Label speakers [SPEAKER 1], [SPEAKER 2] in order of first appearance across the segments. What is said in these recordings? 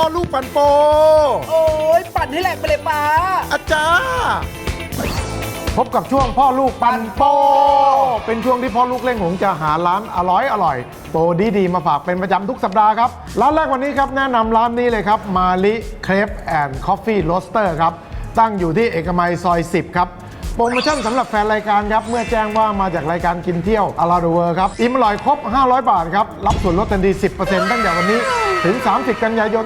[SPEAKER 1] พ่อลูกปันโป
[SPEAKER 2] โอ้ยปั่นให้แหลกไปเลยป้า
[SPEAKER 1] อาจารย์พบกับช่วงพ่อลูกปันโป เป็นช่วงที่พ่อลูกเล่งหงจะหาร้านอร่อยอร่อยโปรดีๆมาฝากเป็นประจำทุกสัปดาห์ครับ ร้านแรกวันนี้ครับแนะนำร้านนี้เลยครับมาลิเครปแอนด์คอฟฟี่โรสเตอร์ครับ ตั้งอยู่ที่เอกมัยซอย 10 ครับ โปรโมชั่นสำหรับแฟนรายการครับ เมื่อแจ้งว่ามาจากรายการกินเที่ยวอาราเวอร์ครับ อิ่มอร่อยครบ 500 บาทครับ รับส่วนลดทันที 10%ตั้งแต่วันนี้ ถึง 30 กันยายน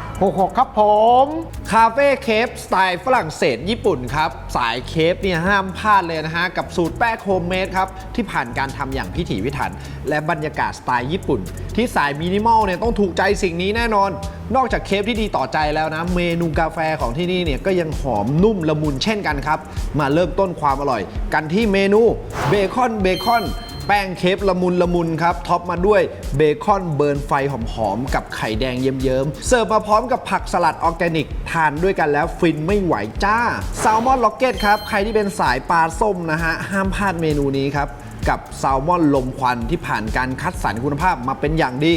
[SPEAKER 1] 2566 ครับผม
[SPEAKER 2] คาเฟ่เคฟสไตล์ฝรั่งเศสญี่ปุ่นครับ สายเคฟเนี่ยห้ามพลาดเลยนะฮะ กับสูตรแป้งโฮมเมดครับ ที่ผ่านการทำอย่างพิถีพิถัน และบรรยากาศสไตล์ญี่ปุ่น ที่สายมินิมอลเนี่ยต้องถูกใจสิ่งนี้แน่นอน นอกจากเคฟที่ดีต่อใจแล้วนะ เมนูกาแฟของที่นี่เนี่ยก็ยังหอมนุ่มละมุนเช่นกันครับมาเริ่มต้นความอร่อย กันที่เมนูเบคอนเบคอน แป้งเคฟละมุนละมุนครับท็อปมาด้วยเบคอนเบิร์นไฟหอมๆ กับไข่แดงเยิ้มๆ เสิร์ฟมาพร้อมกับผักสลัดออร์แกนิก ทานด้วยกันแล้วฟินไม่ไหวจ้าแซลมอนล็อกเก็ตครับ ใครที่เป็นสายปลาส้มนะฮะ ห้ามพลาดเมนูนี้ครับ กับแซลมอนลมควันที่ผ่านการคัดสรรคุณภาพมาเป็นอย่างดี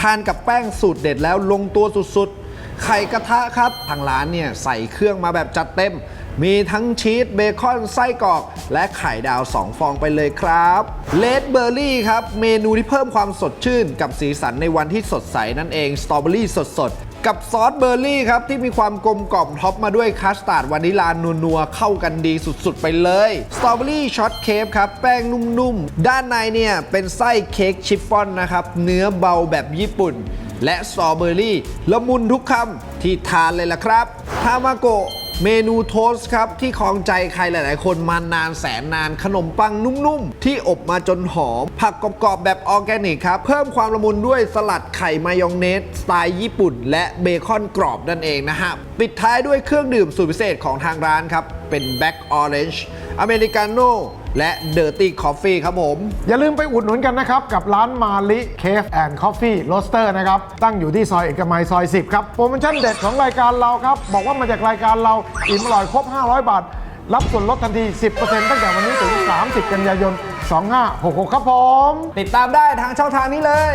[SPEAKER 2] ทานกับแป้งสูตรเด็ดแล้วลงตัวสุดๆ ไข่กระทะครับทางร้านเนี่ยใส่เครื่องมาแบบจัดเต็ม มีทั้งชีสเบคอนไส้กรอก และไข่ดาว 2 ฟองไปเลยครับเลดเบอร์รี่ครับ เมนูที่เพิ่มความสดชื่น กับสีสันในวันที่สดใสนั่นเองสตรอเบอรี่สดๆ กับซอสเบอร์รี่ครับ ที่มีความกลมกล่อมท็อปมาด้วยคัสตาร์ดวานิลานัวๆ เข้ากันดีสุดๆ ไปเลยสตรอเบอรี่ช็อตเค้กครับ แป้งนุ่มๆ ด้านในเนี่ยเป็นไส้เค้กชิฟฟ่อนนะครับเนื้อเบาแบบญี่ปุ่น และสตรอเบอรี่ละมุนทุกคำที่ทานเลยล่ะครับทามาโกะเมนูโทสครับ ที่คลองใจใครหลาย ๆ คนมานานแสนนานขนมปังนุ่ม ๆ ที่อบมาจนหอม ผักกรอบ ๆ แบบออร์แกนิกครับ เพิ่มความละมุนด้วยสลัดไข่มายองเนส สไตล์ญี่ปุ่น และเบคอนกรอบนั่นเองนะฮะ ปิดท้ายด้วยเครื่องดื่มสูตรพิเศษของทางร้านครับ เป็นแบ็กออเรนจ์อเมริกาโน่และเดอร์ตี้คอฟฟี่ครับผม
[SPEAKER 1] อย่าลืมไปอุดหนุนกันนะครับ กับร้านมาลิเคฟแอนด์คอฟฟี่โรสเตอร์นะครับ ตั้งอยู่ที่ซอยเอกมัยซอย 10 ครับ โปรโมชั่นเด็ดของรายการเราครับ บอกว่ามาจากรายการเราอิ่มอร่อยครบ 500 บาท รับส่วนลดทันที 10%ตั้งแต่วันนี้ถึง 30 กันยายน 2566 ครับผม
[SPEAKER 2] ติดตามได้ทางช่องทางนี้เลย